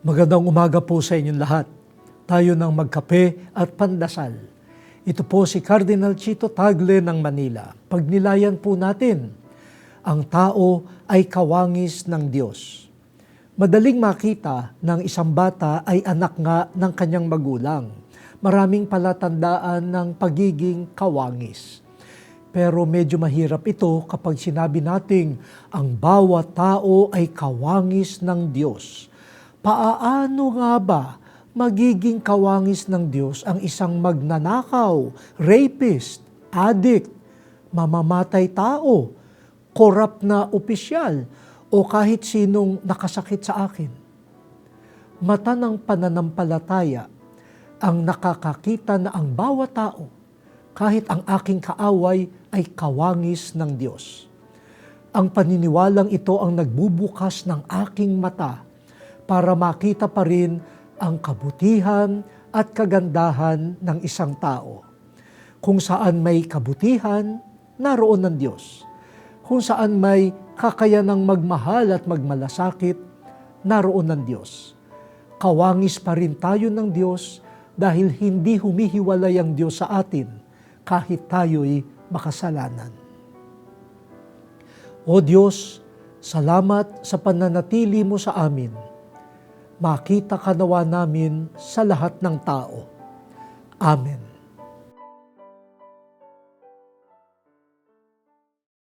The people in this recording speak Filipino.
Magandang umaga po sa inyong lahat. Tayo ng magkape at pandasal. Ito po si Cardinal Chito Tagle ng Manila. Pagnilayan po natin, ang tao ay kawangis ng Diyos. Madaling makita ng isang bata ay anak nga ng kanyang magulang. Maraming palatandaan ng pagiging kawangis. Pero medyo mahirap ito kapag sinabi nating ang bawat tao ay kawangis ng Diyos. Paano nga ba magiging kawangis ng Diyos ang isang magnanakaw, rapist, addict, mamamatay tao, korap na opisyal, o kahit sinong nakasakit sa akin? Mata ng pananampalataya ang nakakakita na ang bawat tao, kahit ang aking kaaway, ay kawangis ng Diyos. Ang paniniwalang ito ang nagbubukas ng aking mata para makita pa rin ang kabutihan at kagandahan ng isang tao. Kung saan may kabutihan, naroon ng Diyos. Kung saan may kakayanang magmahal at magmalasakit, naroon ng Diyos. Kawangis pa rin tayo ng Diyos dahil hindi humihiwalay ang Diyos sa atin kahit tayo'y makasalanan. O Diyos, salamat sa pananatili mo sa amin. Makita ka nawa namin sa lahat ng tao. Amen.